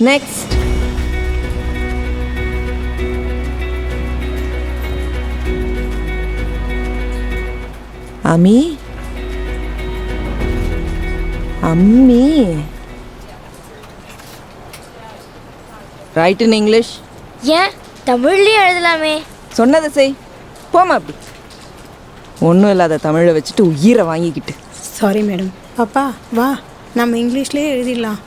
Next அம்மி அம்மி right in English ஏன் தமிழ்லயும் எழுதலாமே. சொன்னதை செய். போமா அப்படி. ஒன்றும் இல்லாத தமிழை வச்சுட்டு உயிரை வாங்கிக்கிட்டு. சாரி மேடம் பாப்பா வா. நம்ம இங்கிலீஷ்லேயே எழுதிடலாம்.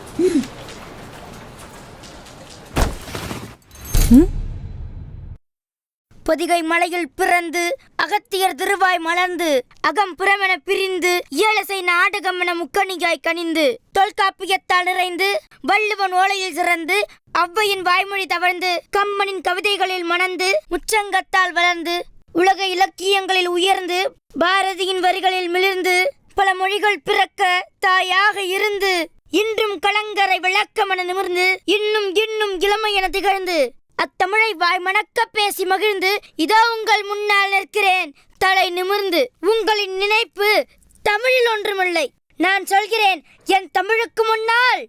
பொதிகை மலையில் பிறந்து அகத்தியர் திருவாய் மலர்ந்து அகம் புறமென பிரிந்து ஏழசை நாடகம் என முக்கணிகாய் கனிந்து தொல்காப்பியத்தால் நிறைந்து வள்ளுவன் ஓலையில் சிறந்து ஔவையின் வாய்மொழி தவழ்ந்து கம்மனின் கவிதைகளில் மணந்து முச்சங்கத்தால் வளர்ந்து உலக இலக்கியங்களில் உயர்ந்து பாரதியின் வரிகளில் மிளிர்ந்து பல மொழிகள் பிறக்க தாயாக இருந்து இன்றும் கலங்கரை விளக்கமென நிமிர்ந்து இன்னும் இன்னும் இளமை என திகழ்ந்து அத்தமிழை வாய் மணக்க பேசி மகிழ்ந்து இதோ உங்கள் முன்னால் நிற்கிறேன். தலை நிமிர்ந்து உங்களின் நினைப்பு தமிழில் ஒன்றுமில்லை. நான் சொல்கிறேன் என் தமிழுக்கு முன்னால்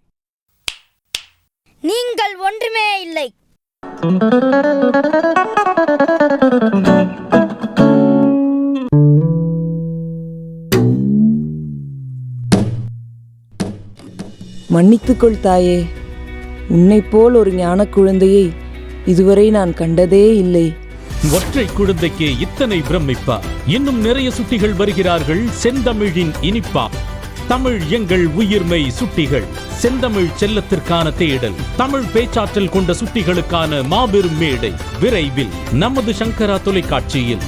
நீங்கள் ஒன்றுமே இல்லை. மன்னித்துக்கொள் தாயே. உன்னைப் போல் ஒரு ஞானக் குழந்தையை இதுவரை நான் கண்டதே இல்லை. ஒற்றை குழந்தைக்கே இத்தனை பிரமிப்பா. இன்னும் நிறைய சுட்டிகள் வருகிறார்கள். செந்தமிழின் இனிப்பா. தமிழ் எங்கள் உயிர்மை சுட்டிகள். செந்தமிழ் செல்லத்திற்கான தேடல். தமிழ் பேச்சாற்றல் கொண்ட சுட்டிகளுக்கான மாபெரும் மேடை. விரைவில். நமது சங்கரா தொலைக்காட்சியில்.